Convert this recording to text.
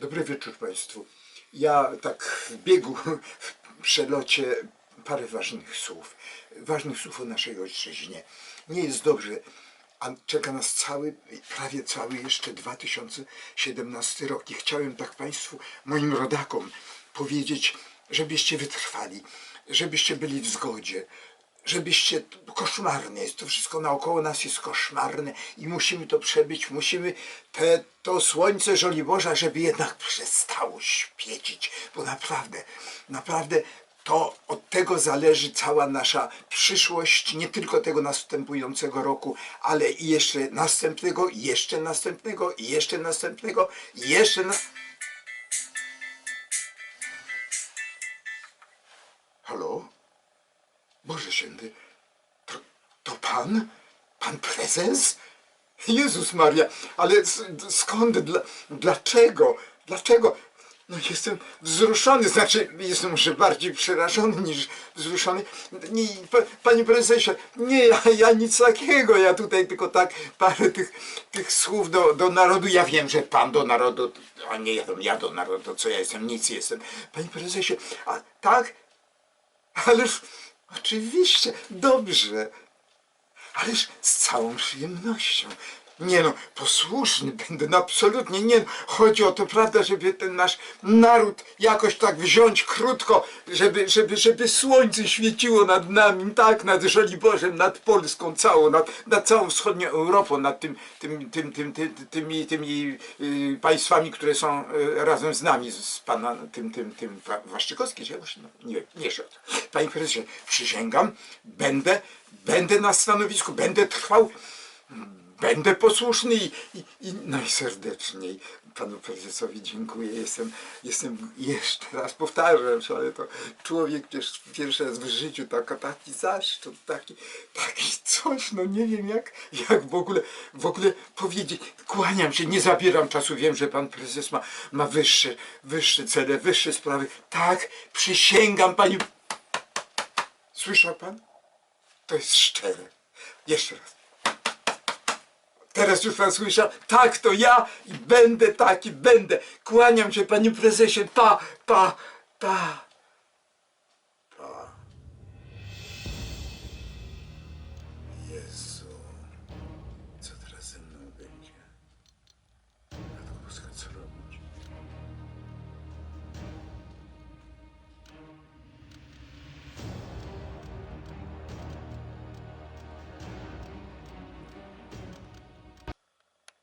Dobry wieczór Państwu. Ja tak w biegu, w przelocie parę ważnych słów. Ważnych słów o naszej ojczyźnie. Nie jest dobrze, a czeka nas cały, prawie cały jeszcze 2017 rok. I chciałem tak Państwu, moim rodakom powiedzieć, żebyście wytrwali, żebyście byli w zgodzie, żebyście, koszmarne jest, to wszystko naokoło nas jest koszmarne i musimy to przebyć, musimy te, to słońce Żoliborza, żeby jednak przestało świecić, bo naprawdę, naprawdę to od tego zależy cała nasza przyszłość, nie tylko tego następującego roku, ale i jeszcze następnego, i jeszcze następnego, i jeszcze następnego, jeszcze na... Halo? To, to pan? Pan prezes? Jezus Maria, ale skąd, dla, dlaczego, dlaczego? No jestem wzruszony, znaczy jestem może bardziej przerażony niż wzruszony. Nie, pa, panie prezesie, nie, ja, ja nic takiego, ja tutaj tylko tak parę tych, tych słów do, do narodu, ja wiem, że pan do narodu, a nie ja, ja do narodu, co ja jestem, nic jestem. Panie prezesie, a tak? Ależ oczywiście, dobrze. Ależ z całą przyjemnością. Nie no, posłuszny będę, no absolutnie nie. Chodzi o to, prawda, żeby ten nasz naród jakoś tak wziąć krótko, żeby, żeby, żeby słońce świeciło nad nami, tak, nad Żoliborzem, nad Polską całą, nad, nad całą wschodnią Europą, nad tym, tym, tym, tym, tym, tymi, tymi y, państwami, które są y, razem z nami, z pana tym, tym, tym Wa- Waszczykowski, czy jakoś, no, nie, nie szedł. Panie prezesie, przysięgam, będę, będę na stanowisku, będę trwał, Będę posłuszny i, i, i najserdeczniej panu prezesowi dziękuję. Jestem, jestem jeszcze raz powtarzam ale to człowiek pier- pierwszy raz w życiu taka, taki zaszczyt, taki, taki coś, no nie wiem jak, jak w ogóle, w ogóle powiedzieć. Kłaniam się, nie zabieram czasu, wiem, że pan prezes ma, ma wyższe, wyższe cele, wyższe sprawy. Tak, przysięgam pani. Słyszał pan? To jest szczere. Jeszcze raz. Teraz już pan słyszał, tak to ja i będę taki, będę. Kłaniam się panie prezesie, pa, pa, pa.